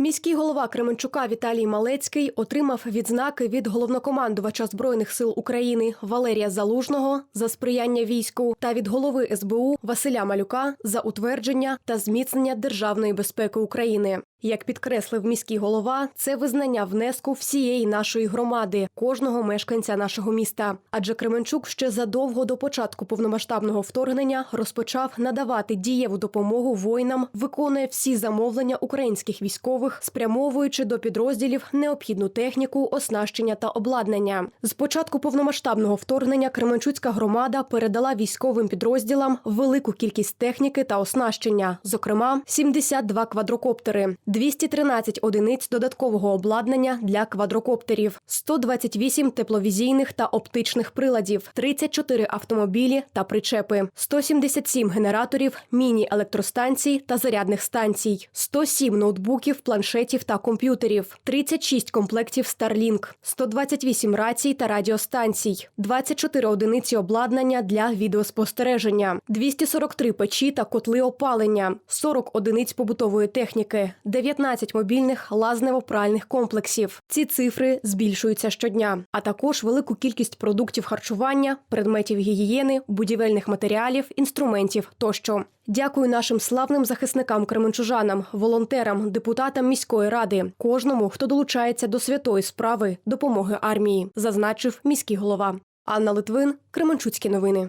Міський голова Кременчука Віталій Малецький отримав відзнаки від головнокомандувача збройних сил України Валерія Залужного за сприяння війську та від голови СБУ Василя Малюка за утвердження та зміцнення державної безпеки України. Як підкреслив міський голова, це визнання внеску всієї нашої громади, кожного мешканця нашого міста. Адже Кременчук ще задовго до початку повномасштабного вторгнення розпочав надавати дієву допомогу воїнам, виконує всі замовлення українських військових, спрямовуючи до підрозділів необхідну техніку, оснащення та обладнання. З початку повномасштабного вторгнення Кременчуцька громада передала військовим підрозділам велику кількість техніки та оснащення, зокрема 72 квадрокоптери, 213 одиниць додаткового обладнання для квадрокоптерів, 128 тепловізійних та оптичних приладів, 34 автомобілі та причепи, 177 генераторів, міні-електростанцій та зарядних станцій, 107 ноутбуків, планшетів та комп'ютерів, 36 комплектів Starlink, 128 рацій та радіостанцій, 24 одиниці обладнання для відеоспостереження, 243 печі та котли опалення, 40 одиниць побутової техніки, 19 мобільних лазнево-пральних комплексів. Ці цифри збільшуються щодня, а також велику кількість продуктів харчування, предметів гігієни, будівельних матеріалів, інструментів тощо. Дякую нашим славним захисникам кременчужанам, волонтерам, депутатам міської ради, кожному, хто долучається до святої справи допомоги армії, зазначив міський голова. Анна Литвин, Кременчуцькі новини.